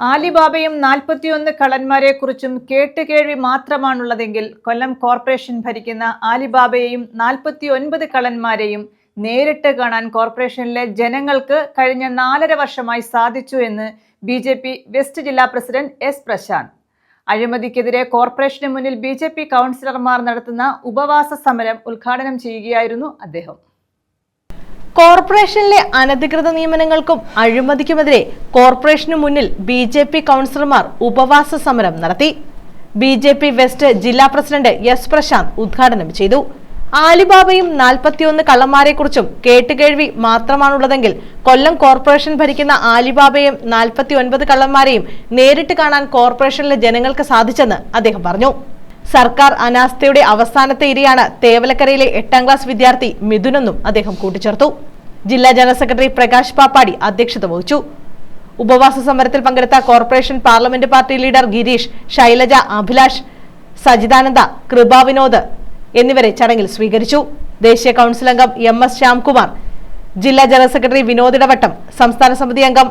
ആലിബാബയും നാൽപ്പത്തിയൊന്ന് കള്ളന്മാരെക്കുറിച്ചും കേട്ടുകേഴ്വി മാത്രമാണുള്ളതെങ്കിൽ കൊല്ലം കോർപ്പറേഷൻ ഭരിക്കുന്ന ആലിബാബയെയും നാൽപ്പത്തി ഒൻപത് കള്ളന്മാരെയും നേരിട്ട് കാണാൻ കോർപ്പറേഷനിലെ ജനങ്ങൾക്ക് കഴിഞ്ഞ നാലര വർഷമായി സാധിച്ചു എന്ന് ബി ജെ പി വെസ്റ്റ് ജില്ലാ പ്രസിഡന്റ് എസ് പ്രശാന്ത്. അഴിമതിക്കെതിരെ കോർപ്പറേഷന് മുന്നിൽ ബി ജെ പി കൗൺസിലർമാർ നടത്തുന്ന ഉപവാസ സമരം ഉദ്ഘാടനം ചെയ്യുകയായിരുന്നു അദ്ദേഹം. കോർപ്പറേഷനിലെ അനധികൃത നിയമനങ്ങൾക്കും അഴിമതിക്കുമെതിരെ കോർപ്പറേഷനു മുന്നിൽ ബി ജെ പി കൗൺസിലർമാർ ഉപവാസ സമരം നടത്തി. ബി ജെ പി വെസ്റ്റ് ജില്ലാ പ്രസിഡന്റ് എസ് പ്രശാന്ത് ഉദ്ഘാടനം ചെയ്തു. ആലിബാബയും നാൽപ്പത്തിയൊന്ന് കള്ളന്മാരെക്കുറിച്ചും കേട്ടുകേഴ്വി മാത്രമാണുള്ളതെങ്കിൽ കൊല്ലം കോർപ്പറേഷൻ ഭരിക്കുന്ന ആലിബാബയും നാൽപ്പത്തി ഒൻപത് കള്ളന്മാരെയും നേരിട്ട് കാണാൻ കോർപ്പറേഷനിലെ ജനങ്ങൾക്ക് സാധിച്ചെന്ന് അദ്ദേഹം പറഞ്ഞു. സർക്കാർ അനാസ്ഥയുടെ അവസാനത്തെ ഇരയാണ് തേവലക്കരയിലെ എട്ടാം ക്ലാസ് വിദ്യാർത്ഥി മിഥുനെന്നും അദ്ദേഹം കൂട്ടിച്ചേർത്തു. ജില്ലാ ജനറൽ സെക്രട്ടറി പ്രകാശ് പാപ്പാടി അധ്യക്ഷത വഹിച്ചു. ഉപവാസ സമരത്തിൽ പങ്കെടുത്ത corporation parliament party leader Girish Shailaja Abhilash Sajithananda Kripavinod എന്നിവരെ ചടങ്ങിൽ സ്വീകരിച്ചു. ദേശീയ കൗൺസിൽ അംഗം എം എസ് ശ്യാംകുമാർ ജില്ലാ ജനറൽ സെക്രട്ടറി വിനോദ് ഇടവട്ടം സംസ്ഥാന സമിതി അംഗം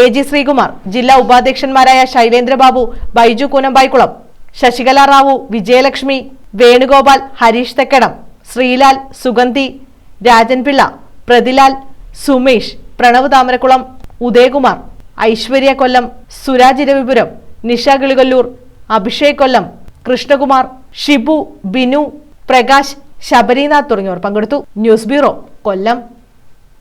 എ ജി ശ്രീകുമാർ ജില്ലാ ഉപാധ്യക്ഷന്മാരായ ശൈലേന്ദ്രബാബു ബൈജു കൂനമ്പായിക്കുളം ശശികല റാവു വിജയലക്ഷ്മി വേണുഗോപാൽ ഹരീഷ് തെക്കടം ശ്രീലാൽ സുഗന്ധി രാജൻപിള്ള പ്രതിലാൽ സുമേഷ് പ്രണവ് താമരക്കുളം ഉദയകുമാർ ഐശ്വര്യ കൊല്ലം സുരാജ് ഇരവിപുരം നിഷ കിളികൊല്ലൂർ അഭിഷേക് കൊല്ലം കൃഷ്ണകുമാർ ഷിബു ബിനു പ്രകാശ് ശബരിനാഥ് തുടങ്ങിയവർ പങ്കെടുത്തു. News bureau Kollam.